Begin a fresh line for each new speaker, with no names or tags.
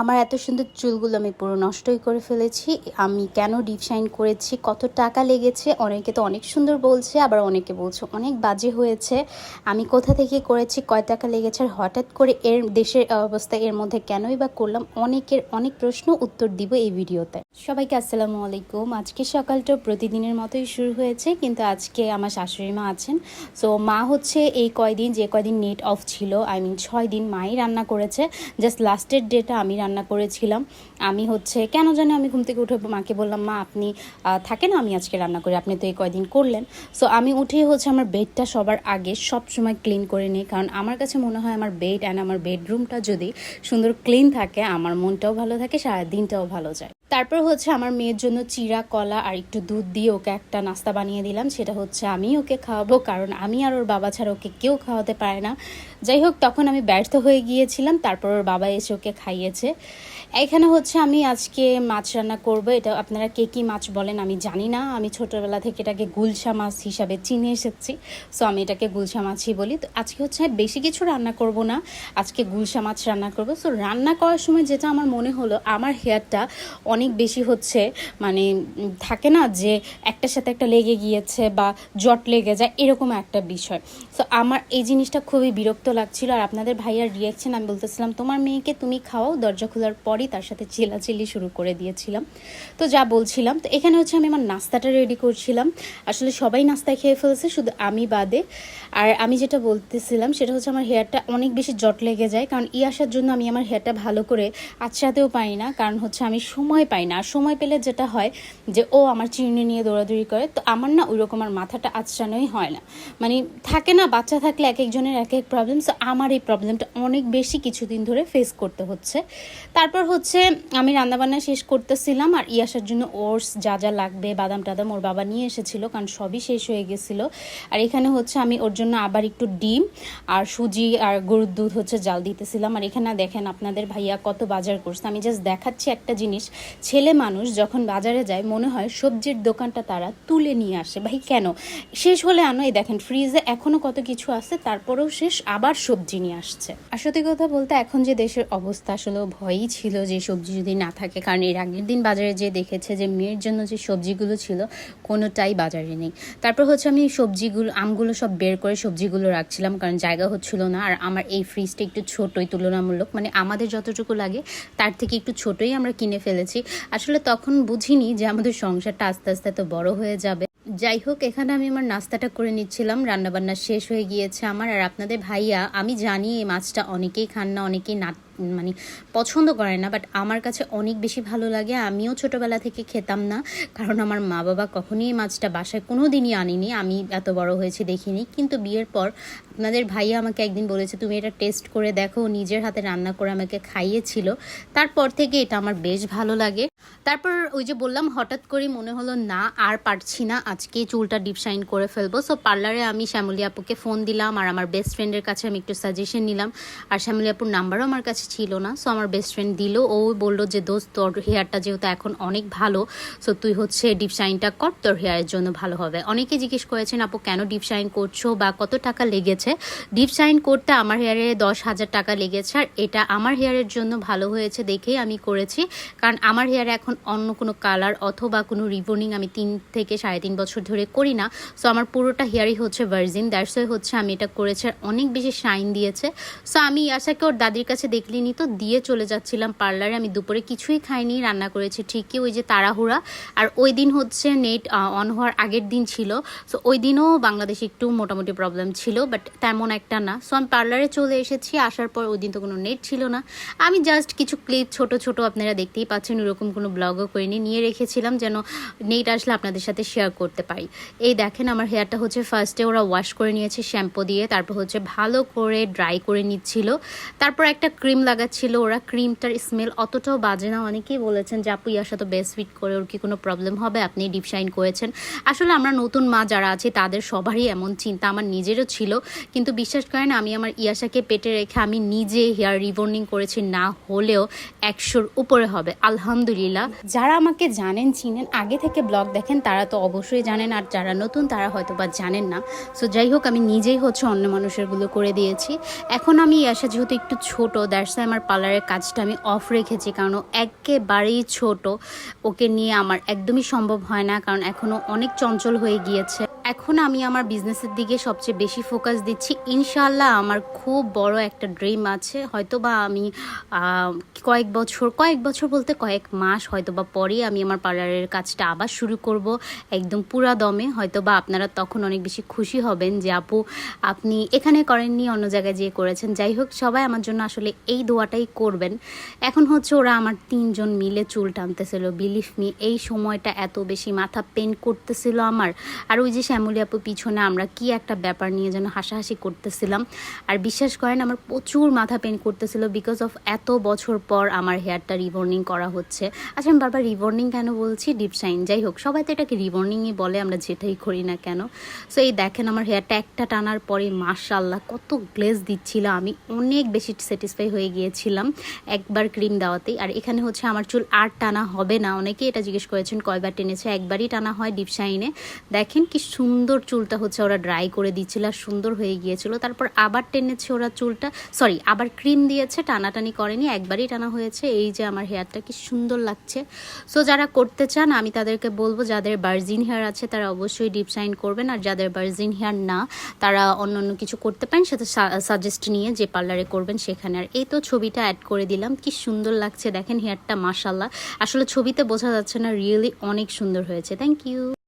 আমার এত সুন্দর চুলগুলো আমি পুরো নষ্টই করে ফেলেছি। আমি কেন ডিপ শাইন করেছি? কত টাকা লেগেছে? অনেকে তো অনেক সুন্দর বলছে, আবার অনেকে বলছে অনেক বাজে হয়েছে। আমি কোথা থেকে করেছি? কয় টাকা লেগেছে? আর হঠাৎ করে এর দেশের অবস্থা এর মধ্যে কেনই বা করলাম? অনেকের অনেক প্রশ্ন উত্তর দিব এই ভিডিওতে। সবাইকে আসসালামু আলাইকুম। আজকে সকালটা প্রতিদিনের মতোই শুরু হয়েছে, কিন্তু আজকে আমার শাশুড়ি মা আছেন। সো মা হচ্ছে এই কয়দিন, যে কয়দিন নেট অফ ছিল, আই মিন ছয় দিন মাই রান্না করেছে। জাস্ট লাস্টের ডেটা আমি রান্না করেছিলাম। আমি হচ্ছে, কেন জানি আমি ঘুম থেকে উঠে মাকে বললাম, মা, আপনি থাকেন আমি আজকে রান্না করি, আপনি তো এই কয়দিন করলেন। সো আমি উঠে হচ্ছে আমার বেডটা সবার আগে সব সময় ক্লিন করে নিই, কারণ আমার কাছে মনে হয় আমার বেড অ্যান্ড আমার বেডরুমটা যদি সুন্দর ক্লিন থাকে, আমার মনটাও ভালো থাকে সারা দিনটাও ভালো যায়। তারপর হচ্ছে আমার মেয়ের জন্য চিরা, কলা আর একটু দুধ দিয়ে ওকে একটা নাস্তা বানিয়ে দিলাম, সেটা হচ্ছে আমি ওকে খাওয়াবো, কারণ আমি আর ওর বাবা ছাড়া ওকে কেউ খাওয়াতে পারে না। যাই হোক তখন আমি ব্যর্থ হয়ে গিয়েছিলাম, তারপর ওর বাবা এসে ওকে খাইয়েছে। এখানে হচ্ছে আমি আজকে মাছ রান্না করব, এটা আপনারা কে কী মাছ বলেন আমি জানি না। আমি ছোটোবেলা থেকে এটাকে গুলশা মাছ হিসাবে চিনে এসেছি সো আমি এটাকে গুলশা মাছই বলি। তো আজকে হচ্ছে বেশি কিছু রান্না করব না, আজকে গুলশা মাছ রান্না করব। সো রান্না করার সময় যেটা আমার মনে হলো, আমার হেয়ারটা অনেক বেশি হচ্ছে মানে থাকে না যে একটার সাথে একটা লেগে গিয়েছে বা জট লেগে যায়, এরকম একটা বিষয়। সো আমার এই জিনিসটা খুবই বিরক্ত লাগছিল আর আপনাদের ভাইয়ার রিয়াকশন আমি বলতেছিলাম, তোমার মেয়েকে তুমি খাওয়াও। দরজা খোলার পরই তার সাথে চিল্লাচিল্লি শুরু করে দিয়েছিলাম। তো যা বলছিলাম, তো এখানে হচ্ছে আমি আমার নাস্তাটা রেডি করছিলাম। আসলে সবাই নাস্তা খেয়ে ফেলেছে, শুধু আমি বাদে। আর আমি যেটা বলতেছিলাম, সেটা হচ্ছে আমার হেয়ারটা অনেক বেশি জট লেগে যায়, কারণ ই আসার জন্য আমি আমার হেয়ারটা ভালো করে আচ্ছাতেও পাই না, কারণ হচ্ছে আমি সময় পাই না। আর সময় পেলে যেটা হয় যে, ও আমার চিরুনি নিয়ে দৌড়াদৌড়ি করে, তো আমার না ওই রকম আর মাথাটা আচ্ছানোই হয় না। মানে থাকে না, বাচ্চা থাকলে এক একজনের এক এক প্রবলেম সো আমার এই প্রবলেমটা অনেক বেশি কিছুদিন ধরে ফেস করতে হচ্ছে। তারপর হচ্ছে, আমি রান্নাবান্না শেষ করতেছিলাম আর ই আসার জন্য ওটস যা যা লাগবে, বাদাম টাদাম ওর বাবা নিয়ে এসেছিল, কারণ সবই শেষ হয়ে গেছিল। আর এখানে হচ্ছে, আমি ওর জন্য আবার একটু ডিম আর সুজি আর গরুর দুধ হচ্ছে জাল দিতেছিলাম। আর এখানে দেখেন আপনাদের ভাইয়া কত বাজার করছে। আমি জাস্ট দেখাচ্ছি একটা জিনিস, ছেলে মানুষ যখন বাজারে যায়, মনে হয় সবজির দোকানটা তারা তুলে নিয়ে আসে। ভাই, কেন? শেষ হলে আনো, এই দেখেন ফ্রিজে এখনও কত কিছু আছে, তারপরেও শেষ আবার সবজি নিয়ে আসছে। আর সত্যি কথা বলতে এখন যে দেশের অবস্থা, আসলে ভয়ই ছিল যে সবজি যদি না থাকে। কারণ এর আগের দিন বাজারে যে দেখেছে যে মেয়ের জন্য যে সবজিগুলো ছিল, কোনোটাই বাজারে নেই। তারপর হচ্ছে আমি সবজিগুলো, আমগুলো সব বের করে সবজিগুলো রাখছিলাম। কারণ জায়গা হচ্ছিল না। আর আমার এই ফ্রিজটা একটু ছোটোই, তুলনামূলক। মানে আমাদের যতটুকু লাগে, তার থেকে একটু ছোটোই আমরা কিনে ফেলেছি। আসলে তখন বুঝিনি যে আমাদের সংসারটা আস্তে আস্তে তো বড় হয়ে যাবে। যাই হোক, এখানে আমি আমার নাস্তাটা করে নিচ্ছিলাম। রান্নাবান্না শেষ হয়ে গিয়েছে আমার। আর আপনাদের ভাইয়া, আমি জানি এই মাছটা অনেকেই খান না, অনেকেই না মানে পছন্দ করে না বাট আমার কাছে অনেক বেশি ভালো লাগে। আমিও ছোটবেলা থেকে খেতাম না, কারণ আমার মা বাবা কখনই এই মাছটা বাসায় কোনো দিনই আনিনি। আমি এত বড় হয়েছি দেখিনি। কিন্তু বিয়ের পর আপনাদের ভাইয়া আমাকে একদিন বলেছে, তুমি এটা টেস্ট করে দেখো। নিজের হাতে রান্না করে আমাকে খাইয়েছিল। তারপর থেকে এটা আমার বেশ ভালো লাগে। তারপর ওই যে বললাম, হঠাৎ করে মনে হলো, না, আর পারছি না। আজকে চুলটা ডিপ শাইন করে ফেলব। সো পার্লারে আমি শ্যামলী আপুকে ফোন দিলাম, আর আমার বেস্ট ফ্রেন্ডের কাছে আমি একটু সাজেশন নিলাম। আর শ্যামলী আপুর নাম্বারও আমার কাছে ছিল না। সো আমার বেস্ট ফ্রেন্ড দিল। ও বলল যে, দোস্ত, তোর হেয়ারটা যেহেতু এখন অনেক ভালো সো তুই হচ্ছে ডিপ শাইনটা কর, তোর হেয়ারের জন্য ভালো হবে। অনেকে জিজ্ঞেস করেছেন, আপু, কেন ডিপ শাইন করছ বা কত টাকা লেগেছে? ডিপ শাইন করতে আমার হেয়ারে দশ হাজার টাকা লেগেছে, আর এটা আমার হেয়ারের জন্য ভালো হয়েছে দেখেই আমি করেছি। কারণ আমার হেয়ারে এখন অন্য কোনো কালার অথবা কোনো রিবনিং আমি তিন থেকে সাড়ে তিন বছর ধরে করি না। সো আমার পুরোটা হেয়ারই হচ্ছে ভার্জিন দ্যাটস হচ্ছে আমি এটা করেছি, আর অনেক বেশি শাইন দিয়েছে। সো আমি আশাকে ওর দাদির কাছে দেখলিনি তো দিয়ে চলে যাচ্ছিলাম পার্লারে। আমি দুপুরে কিছুই খাইনি, রান্না করেছি ঠিকই, ওই যে তাড়াহুড়া। আর ওই দিন হচ্ছে নেট অন হওয়ার আগের দিন ছিল। সো ওই দিনও বাংলাদেশে একটু মোটামুটি প্রবলেম ছিল বাট তেমন একটা না। সো আমি পার্লারে চলে এসেছি, আসার পর ওই দিন তো কোনো নেট ছিল না। আমি জাস্ট কিছু ক্লিপ ছোট ছোট আপনারা দেখতেই পাচ্ছেন, ওরকম কোনো ব্লগও করিনি। নিয়ে রেখেছিলাম যেন নেট আসলে আপনাদের সাথে শেয়ার করতে পারি। এই দেখেন আমার হেয়ারটা হচ্ছে ফার্স্টে ওরা ওয়াশ করে নিয়েছে শ্যাম্পু দিয়ে, তারপর হচ্ছে ভালো করে ড্রাই করে নিচ্ছিল। তারপর একটা ক্রিম লাগাচ্ছিল, ওরা ক্রিমটার স্মেল অতটাও বাজে না। অনেকেই বলেছেন যে, আপু, ইয়ার সাথে বেস্ট ফিট করে ওর কি কোনো প্রবলেম হবে? আপনি ডিপ শাইন করেছেন। আসলে আমরা নতুন মা যারা আছে, তাদের সবারই এমন চিন্তা আমার নিজেরও ছিল। কিন্তু বিশ্বাস করেন, আমি আমার ইয়াশাকে পেটে রেখে আমি নিজে হেয়ার রিবর্নিং করেছি, না হলেও একশোর উপরে হবে। আলহামদুলিল্লাহ। যারা আমাকে জানেন, চিনেন, আগে থেকে ব্লগ দেখেন, তারা তো অবশ্যই জানেন। আর যারা নতুন, তারা হয়তো বা জানেন না। সো যাই হোক, আমি নিজেই হচ্ছে অন্য মানুষেরগুলো করে দিয়েছি। এখন আমি ইয়াশা যেহেতু একটু ছোট দ্যাটস অবস্থায় আমার পার্লারের কাজটা আমি অফ রেখেছি, কারণ ও একেবারেই ছোট। ওকে নিয়ে আমার একদমই সম্ভব হয় না, কারণ এখনও অনেক চঞ্চল হয়ে গিয়েছে। এখন আমি আমার বিজনেসের দিকে সবচেয়ে বেশি ফোকাস দিচ্ছি। ইনশাল্লাহ আমার খুব বড় একটা ড্রিম আছে। হয়তো বা আমি কয়েক বছর কয়েক বছর বলতে কয়েক মাস হয়তো বা পরেই আমি আমার পার্লারের কাজটা আবার শুরু করব একদম পুরা দমে। হয়তো বা আপনারা তখন অনেক বেশি খুশি হবেন যে, আপু, আপনি এখানে করেননি, অন্য জায়গায় যেয়ে করেছেন। যাই হোক, সবাই আমার জন্য আসলে এই দোয়াটাই করবেন। এখন হচ্ছে ওরা আমার তিনজন মিলে চুল টানতেছিল। বিলিভ মি এই সময়টা এত বেশি মাথা পেন করতেছিল আমার। আর ওই যে শ্যামলী আপু পিছনে, আমরা কি একটা ব্যাপার নিয়ে যেন হাসাহাসি করতেছিলাম। আর বিশ্বাস করেন, আমার প্রচুর মাথা পেন করতেছিল বিকজ অফ এত বছর পর আমার হেয়ারটা রিবর্নিং করা হচ্ছে। আচ্ছা আমি বারবার রিবর্নিং কেন বলছি? ডিপ শাইন যাই হোক, সবাই তো এটাকে রিবর্নিংই বলে, আমরা যেটাই করি না কেন। সো এই দেখেন আমার হেয়ারটা একটা টানার পরে মাশাল্লাহ কত গ্লেজ দিচ্ছিল। আমি অনেক বেশি স্যাটিসফাই হয়ে গিয়েছিলাম একবার ক্রিম দেওয়াতেই। আর এখানে হচ্ছে আমার চুল আর টানা হবে না। অনেকে এটা জিজ্ঞেস করেছেন, কয়বার টেনেছে? একবারই টানা হয় ডিপ শাইনে দেখেন কি সুন্দর চুলটা হচ্ছে ওরা ড্রাই করে দিচ্ছিল আর সুন্দর হয়ে গিয়েছিল। তারপর আবার টেনেছে ওরা চুলটা। সরি আবার ক্রিম দিয়েছে, টানাটানি করেনি, একবারই টানা হয়েছে। এই যে আমার হেয়ারটা কি সুন্দর লাগছে। সো যারা করতে চান, আমি তাদেরকে বলব, যাদের বার্জিন হেয়ার আছে, তারা অবশ্যই ডিপ সাইন করবেন। আর যাদের বার্জিন হেয়ার না, তারা অন্য অন্য কিছু করতে পারেন। সেটা সাজেস্ট নিয়ে যে পার্লারে করবেন, সেখানে। আর এই তো ছবিটা অ্যাড করে দিলাম। কি সুন্দর লাগছে। দেখেন হেয়ারটা মাসাল্লাহ আসলে ছবিতে বোঝা যাচ্ছে না রিয়েলি অনেক সুন্দর হয়েছে। Thank you